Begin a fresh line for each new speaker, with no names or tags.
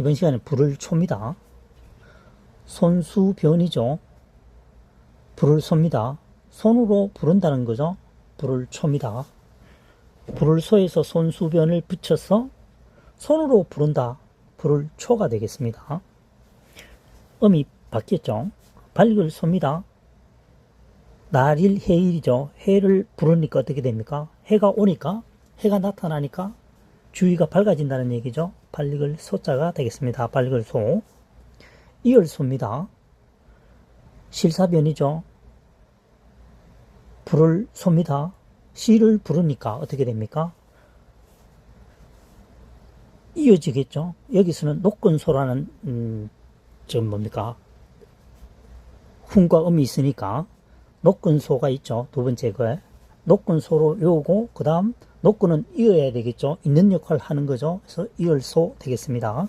이번 시간에 불을 초입니다. 손수변이죠. 불을 쏩니다. 손으로 부른다는 거죠. 불을 초입니다. 불을 소에서 손수변을 붙여서 손으로 부른다. 불을 초가 되겠습니다. 음이 바뀌었죠. 밝을 쏩니다. 날일 해일이죠. 해를 부르니까 어떻게 됩니까? 해가 오니까 해가 나타나니까 주위가 밝아진다는 얘기죠. 밝을 소자가 되겠습니다. 밝을 소. 이을 소입니다. 실사변이죠. 불을 쏩니다. 시를 부르니까 어떻게 됩니까? 이어지겠죠. 여기서는 녹근소라는 음, 저 뭡니까? 훈과 음이 있으니까 녹근소가 있죠. 두 번째 거에 녹근소로 외우고 그 다음 녹근은 이어야 되겠죠. 있는 역할을 하는 거죠. 그래서 이을소 되겠습니다.